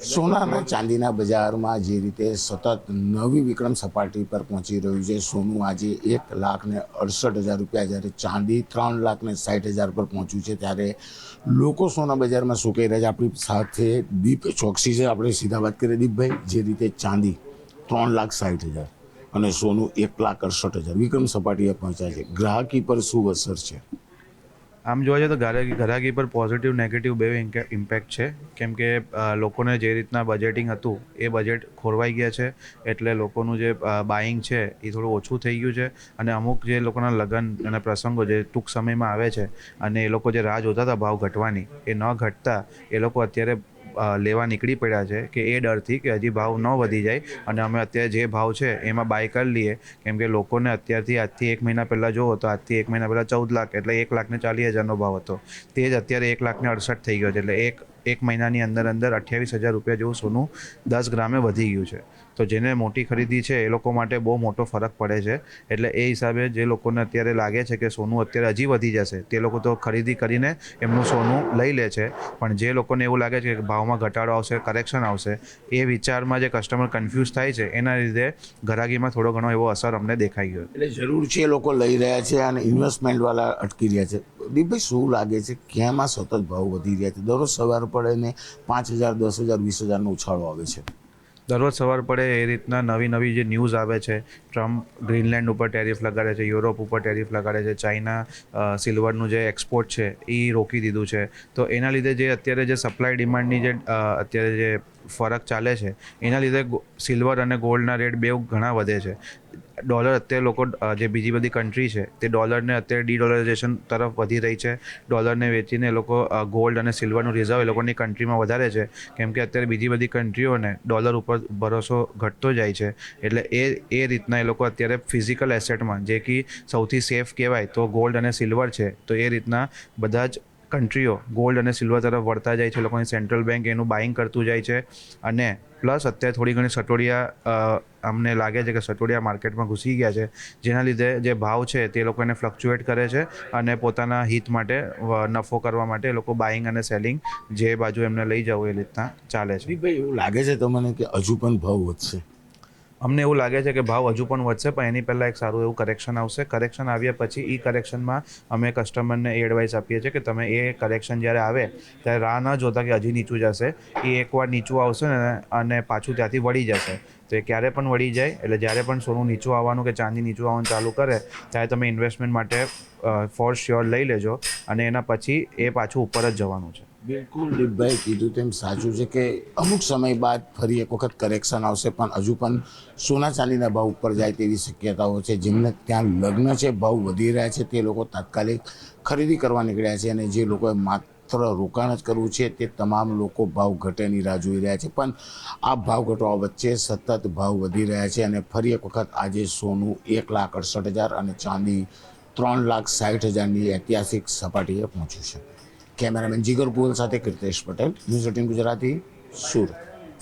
સોના અને ચાંદીના બજારમાં જે રીતે સતત નવી વિક્રમ સપાટી પર પહોંચી રહ્યું છે, સોનું આજે એક લાખ ને અડસઠ હજાર રૂપિયા જ્યારે ચાંદી ત્રણ લાખ ને સાઠ હજાર પર પહોંચ્યું છે, ત્યારે લોકો સોના બજારમાં શું કહી રહ્યા છે. આપણી સાથે દીપ ચોકસી છે, આપણે સીધા વાત કરીએ. દીપભાઈ, જે રીતે ચાંદી ત્રણ લાખ સાઠ હજાર અને સોનું એક લાખ અડસઠ હજાર વિક્રમ સપાટીએ પહોંચ્યા છે. ગ્રાહકી પર શું અસર છે? આમ જોવા જઈએ તો ઘરાકી પર પોઝિટિવ નેગેટિવ બે ઇમ્પેક્ટ છે. કેમ કે લોકોને જે રીતના બજેટિંગ હતું, એ બજેટ ખોરવાઈ ગયા છે. એટલે લોકોનું જે બાઇંગ છે, એ થોડું ઓછું થઈ ગયું છે. અને અમુક જે લોકોના લગ્ન અને પ્રસંગો જે ટૂંક સમયમાં આવે છે અને એ લોકો જે રાહ જોતા હતા ભાવ ઘટવાની, એ ન ઘટતા, એ લોકો અત્યારે લેવા નીકળી પડ્યા છે કે એ ડરથી કે હજી ભાવ ન વધી જાય. અને અમે અત્યારે જે ભાવ છે એમાં બાય કરી લઈએ. કેમ કે લોકોને અત્યારથી આજથી એક મહિના પહેલાં જોવો તો આજથી એક મહિના પહેલાં ચૌદ લાખ એટલે એક લાખને ચાલીસ હજારનો ભાવ હતો. તે જ અત્યારે એક લાખને અડસઠ થઈ ગયો છે એટલે એક એક મહિનાની અંદર અંદર અઠ્યાવીસ હજાર રૂપિયા જેવું સોનું દસ ગ્રામે વધી ગયું છે. તો જેને મોટી ખરીદી છે, એ લોકો માટે બહુ મોટો ફરક પડે છે. એટલે એ હિસાબે જે લોકોને અત્યારે લાગે છે કે સોનું અત્યારે હજી વધી જશે, તે લોકો તો ખરીદી કરીને એમનું સોનું લઈ લે છે. પણ જે લોકોને એવું લાગે છે કે ભાવમાં ઘટાડો આવશે કરેક્શન આવશે, એ વિચારમાં જે કસ્ટમર કન્ફ્યુઝ થાય છે, એના લીધે ઘરાગીમાં થોડો ઘણો એવો અસર અમને દેખાઈ ગયો. એટલે જરૂર છે એ લોકો લઈ રહ્યા છે અને ઇન્વેસ્ટમેન્ટવાળા અટકી રહ્યા છે. દીપભાઈ શું લાગે છે ક્યાંમાં સતત ભાવ વધી રહ્યા છે? દરરોજ સવાર પડે ને પાંચ હજાર, દસ હજાર, વીસ હજારનો ઉછાળો આવે છે? દરરોજ સવાર પડે એ રીતના નવી નવી જે ન્યૂઝ આવે છે, ટ્રમ્પ ગ્રીનલેન્ડ ઉપર ટેરિફ લગાડે છે, યુરોપ ઉપર ટેરિફ લગાડે છે, ચાઇના સિલ્વરનું જે એક્સપોર્ટ છે એ રોકી દીધું છે. તો એના લીધે જે અત્યારે જે સપ્લાય ડિમાન્ડની જે અત્યારે જે ફરક ચાલે છે. એના લીધે સિલ્વર અને ગોલ્ડના રેટ બે ઘણા વધે છે. ડોલર અત્યારે લોકો જે બીજી બધી કન્ટ્રી છે, તે ડોલરને અત્યારે ડી ડોલરાઇઝેશન તરફ વધી રહી છે. ડોલરને વેચીને એ લોકો ગોલ્ડ અને સિલ્વરનું રિઝર્વ એ લોકોની કન્ટ્રીમાં વધારે છે. કેમ કે અત્યારે બીજી બધી કન્ટ્રીઓને ડોલર ઉપર ભરોસો ઘટતો જાય છે. એટલે એ એ રીતના એ લોકો અત્યારે ફિઝિકલ એસેટમાં જે કે સૌથી સેફ કહેવાય તો ગોલ્ડ અને સિલ્વર છે, તો એ રીતના બધા જ કન્ટ્રીઓ ગોલ્ડ અને સિલ્વર તરફ વળતા જાય છે લોકોની સેન્ટ્રલ બેંક એનું બાઇંગ કરતું જાય છે. અને પ્લસ અત્યારે થોડી ઘણી સટોડિયા અમને લાગે છે કે સટોડિયા માર્કેટમાં ઘૂસી ગયા છે. જેના લીધે જે ભાવ છે તે લોકો એને ફ્લક્ચ્યુએટ કરે છે અને પોતાના હિત માટે નફો કરવા માટે એ લોકો બાઇંગ અને સેલિંગ જે બાજુ એમને લઈ જવું એ રીતના ચાલે છે. ભાઈ એવું લાગે છે તમને કે હજુ પણ ભાવ વધશે? અમને એવું લાગે છે કે ભાવ હજુ પણ વધશે, પણ એની પહેલાં એક સારું એવું કરેક્શન આવશે. કરેક્શન આવ્યા પછી એ કરેક્શનમાં અમે કસ્ટમરને એ એડવાઇસ આપીએ છીએ કે તમે એ કરેક્શન જ્યારે આવે, ત્યારે રાહ ન જોતા કે હજી નીચું જશે. એ એકવાર નીચું આવશે ને અને પાછું ત્યાંથી વળી જશે. તો એ ક્યારે પણ વળી જાય. એટલે જ્યારે પણ સોનું નીચું આવવાનું કે ચાંદી નીચું આવવાનું ચાલુ કરે, ત્યારે તમે ઇન્વેસ્ટમેન્ટ માટે ફોર શ્યોર લઈ લેજો અને એના પછી એ પાછું ઉપર જ જવાનું છે. બિલકુલ દીપભાઈ કીધું તેમ સાચું છે કે અમુક સમય બાદ ફરી એક વખત કરેક્શન આવશે, પણ હજુ પણ સોના ચાંદીના ભાવ ઉપર જાય તેવી શક્યતાઓ છે. જેમને ત્યાં લગ્ન છે, ભાવ વધી રહ્યા છે, તે લોકો તાત્કાલિક ખરીદી કરવા નીકળ્યા છે અને જે લોકોએ માત્ર રોકાણ જ કરવું છે તે તમામ લોકો ભાવ ઘટેની રાહ જોઈ રહ્યા છે. પણ આ ભાવ ઘટવા વચ્ચે સતત ભાવ વધી રહ્યા છે અને ફરી એક વખત આજે સોનું એક લાખ અડસઠ હજાર અને ચાંદી ત્રણ લાખ સાઠ હજારની ઐતિહાસિક સપાટીએ પહોંચ્યું છે. કેમેરામેન જીગર ગોલ સાથે કીર્તેશ પટેલ, ન્યૂઝ એટીન ગુજરાતી, સુરત.